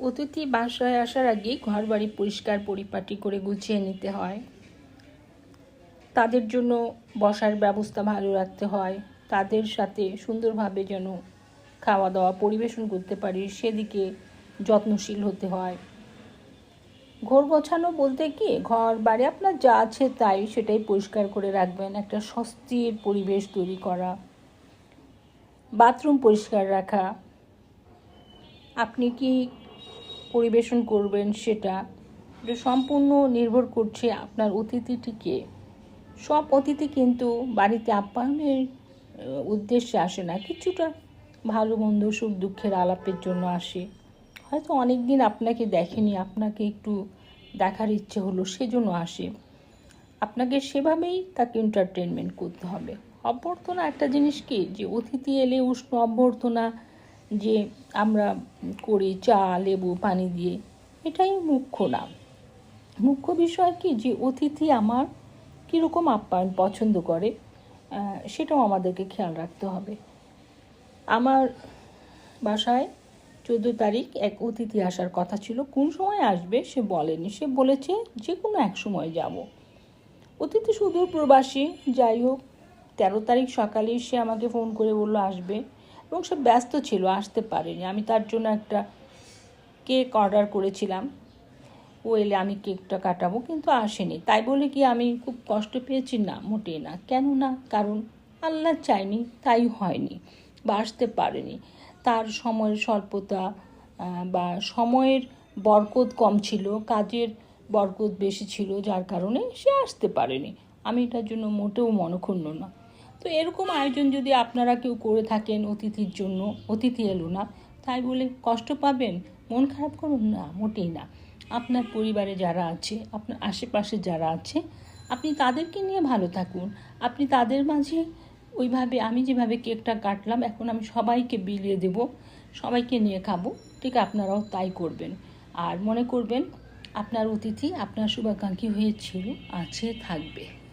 অতিথি বাসায় আসার আগে ঘর বাড়ি পরিষ্কার পরিপাটি করে গুছিয়ে নিতে হয়। তাদের জন্য বসার ব্যবস্থা ভালো রাখতে হয়। তাদের সাথে সুন্দরভাবে যেন খাওয়া দাওয়া পরিবেশন করতে পারি, সেদিকে যত্নশীল হতে হয়। ঘর গোছানো বলতে কি? ঘর বাড়ি আপনার যা আছে তাই সেটাই পরিষ্কার করে রাখবেন। একটা স্বস্তির পরিবেশ তৈরি করা। বাথরুম পরিষ্কার রাখা। আপনি কি পরিবেশন করবেন সেটা। সম্পূর্ণ নির্ভর করছে আপনার অতিথিটিকে সব অতিথি কিন্তু বাড়িতে আপ্যায়নের উদ্দেশ্যে আসে না। কিছুটা ভালো মন্দ সুখ দুঃখের আলাপের জন্য আসে। হয়তো অনেক দিন আপনাকে দেখেনি, আপনাকে একটু দেখার ইচ্ছে হলো সেজন্য আসে। আপনাকে সেভাবেই তাকে এন্টারটেনমেন্ট করতে হবে। অভ্যর্থনা একটা জিনিস কি? যে অতিথি এলে উষ্ণ অভ্যর্থনা যে আমরা করি চা, লেবু, পানি দিয়ে, এটাই মুখ্য না মুখ্য বিষয় কি? যে অতিথি আমার কীরকম আপ্যায়ন পছন্দ করে সেটাও আমাদেরকে খেয়াল রাখতে হবে। আমার বাসায় চোদ্দ তারিখ এক অতিথি আসার কথা ছিল। কোন সময় আসবে সে বলেনি। সে বলেছে যে কোনো এক সময় যাব। অতিথি সুদূর প্রবাসী। যাই হোক, তেরো তারিখ সকালে সে আমাকে ফোন করে বলল, আসবে। এবং সে ব্যস্ত ছিল, আসতে পারেনি। আমি তার জন্য একটা কেক অর্ডার করেছিলাম। ও এলে আমি কেকটা কাটাবো, কিন্তু আসেনি। তাই বলে কি আমি খুব কষ্ট পেয়েছি? না, মোটেই না। কেন না কারণ আল্লাহ চাইনি তাই হয়নি বা আসতে পারেনি। তার সময়ের স্বল্পতা বা সময়ের বরকত কম ছিল, কাজের বরকত বেশি ছিল, যার কারণে সে আসতে পারেনি। আমি এটার জন্য মোটেও মনক্ষুণ্ণ না। তো এরকম আয়োজন যদি আপনারা কেউ করে থাকেন অতিথির জন্য, অতিথি এলো না, তাই বলে কষ্ট পাবেন? মন খারাপ করুন না, মোটেই না। আপনার পরিবারে যারা আছে, আপনার আশেপাশে যারা আছে, আপনি তাদেরকে নিয়ে ভালো থাকুন। আপনি তাদের মাঝে ওইভাবে, আমি যেভাবে কেকটা কাটলাম, এখন আমি সবাইকে বিলিয়ে দেব, সবাইকে নিয়ে খাব, ঠিক আপনারাও তাই করবেন। আর মনে করবেন, আপনার অতিথি আপনার শুভাকাঙ্ক্ষী হয়েছিল, আছে, থাকবে।